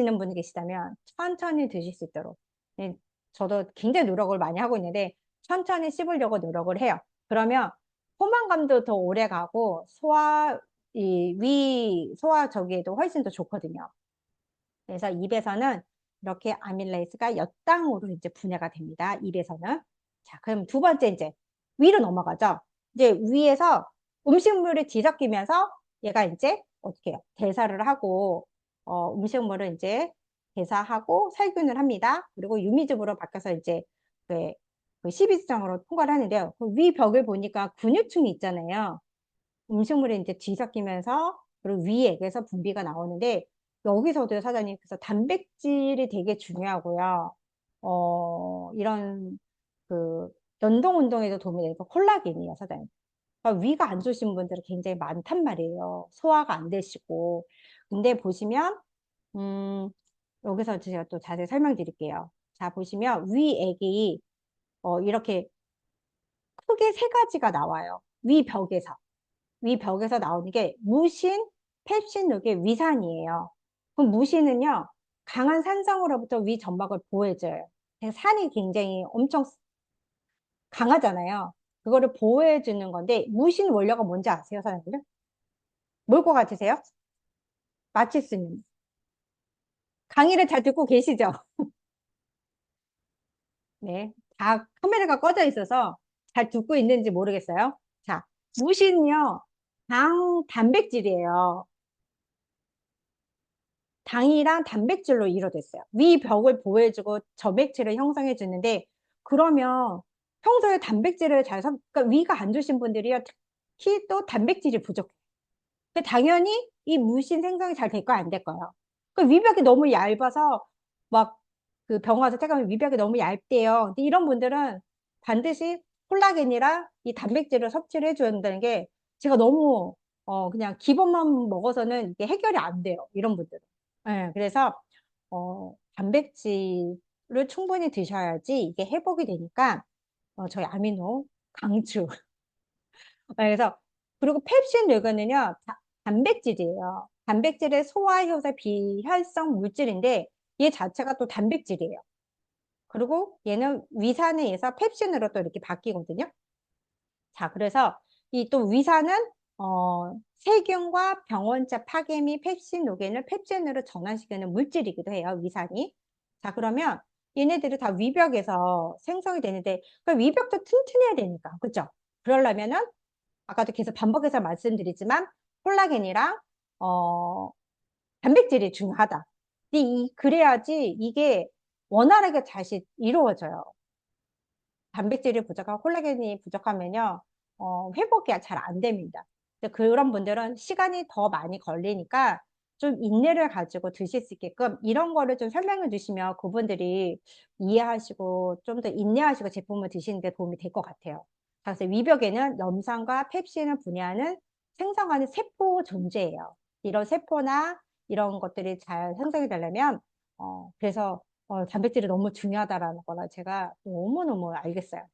있는 분이 계시다면 천천히 드실 수 있도록 네, 저도 굉장히 노력을 많이 하고 있는데 천천히 씹으려고 노력을 해요. 그러면 포만감도 더 오래 가고 소화 이 위 소화 저기에도 훨씬 더 좋거든요. 그래서 입에서는 이렇게 아밀레이스가 엿당으로 이제 분해가 됩니다. 입에서는. 자, 그럼 두 번째 이제 위로 넘어가죠. 이제 위에서 음식물이 뒤섞이면서 얘가 이제 어떻게 해요? 대사를 하고 어, 음식물을 이제 대사하고 살균을 합니다. 그리고 유미즙으로 바뀌어서 이제 그, 그 12지장으로 통과를 하는데요. 그 위 벽을 보니까 근육층이 있잖아요. 음식물이 이제 뒤섞이면서 그리고 위액에서 분비가 나오는데 여기서도 사장님 그래서 단백질이 되게 중요하고요. 어, 이런 그 연동 운동에도 도움이 되니까 콜라겐이에요, 사장님. 그러니까 위가 안 좋으신 분들은 굉장히 많단 말이에요. 소화가 안 되시고. 근데 보시면 음, 여기서 제가 또 자세히 설명드릴게요. 자, 보시면 위액이 어, 이렇게 크게 세 가지가 나와요. 위 벽에서. 위 벽에서 나오는 게 무신, 펩신, 이게 위산이에요. 그럼 무신은요, 강한 산성으로부터 위 점막을 보호해줘요. 산이 굉장히 엄청 강하잖아요. 그거를 보호해주는 건데, 무신 원료가 뭔지 아세요, 사장님들? 뭘것 같으세요? 마치스님. 강의를 잘 듣고 계시죠? 네. 다 카메라가 꺼져 있어서 잘 듣고 있는지 모르겠어요. 자, 무신은요, 당, 단백질이에요. 당이랑 단백질로 이루어졌어요. 위 벽을 보호해주고 저백질을 형성해 주는데 그러면 평소에 단백질을 잘 섭, 그러니까 위가 안 좋으신 분들이요 특히 또 단백질이 부족해요. 당연히 이 무신 생성이 잘 될까요? 안 될까요? 그 위벽이 너무 얇아서 막 그병 와서 체감면 위벽이 너무 얇대요. 근데 이런 분들은 반드시 콜라겐이랑 이 단백질을 섭취를 해줘야 된다는 게 제가 너무 어 그냥 기본만 먹어서는 이게 해결이 안 돼요. 이런 분들은. 네, 그래서 어, 단백질을 충분히 드셔야지 이게 회복이 되니까 어, 저희 아미노 강추. 그래서 그리고 펩신 르근은요 단백질이에요. 단백질의 소화 효소 비활성 물질인데 얘 자체가 또 단백질이에요. 그리고 얘는 위산에 의해서 펩신으로 또 이렇게 바뀌거든요. 자, 그래서 이 또 위산은 어, 세균과 병원자 파괴 및 펩신 노겐을 펩신으로 전환시키는 물질이기도 해요. 위산이. 자, 그러면 얘네들이 다 위벽에서 생성이 되는데 그 위벽도 튼튼해야 되니까. 그죠? 그러려면은 아까도 계속 반복해서 말씀드리지만 콜라겐이랑 어, 단백질이 중요하다. 이, 그래야지 이게 원활하게 다시 이루어져요. 단백질이 부족하고 콜라겐이 부족하면요. 어, 회복이 잘 안 됩니다. 그런 분들은 시간이 더 많이 걸리니까 좀 인내를 가지고 드실 수 있게끔 이런 거를 좀 설명해 주시면 그분들이 이해하시고 좀 더 인내하시고 제품을 드시는 데 도움이 될 것 같아요. 그래서 위벽에는 염산과 펩신을 분해하는 생성하는 세포 존재예요. 이런 세포나 이런 것들이 잘 생성이 되려면 어, 그래서 어, 단백질이 너무 중요하다라는 거를 제가 너무너무 알겠어요.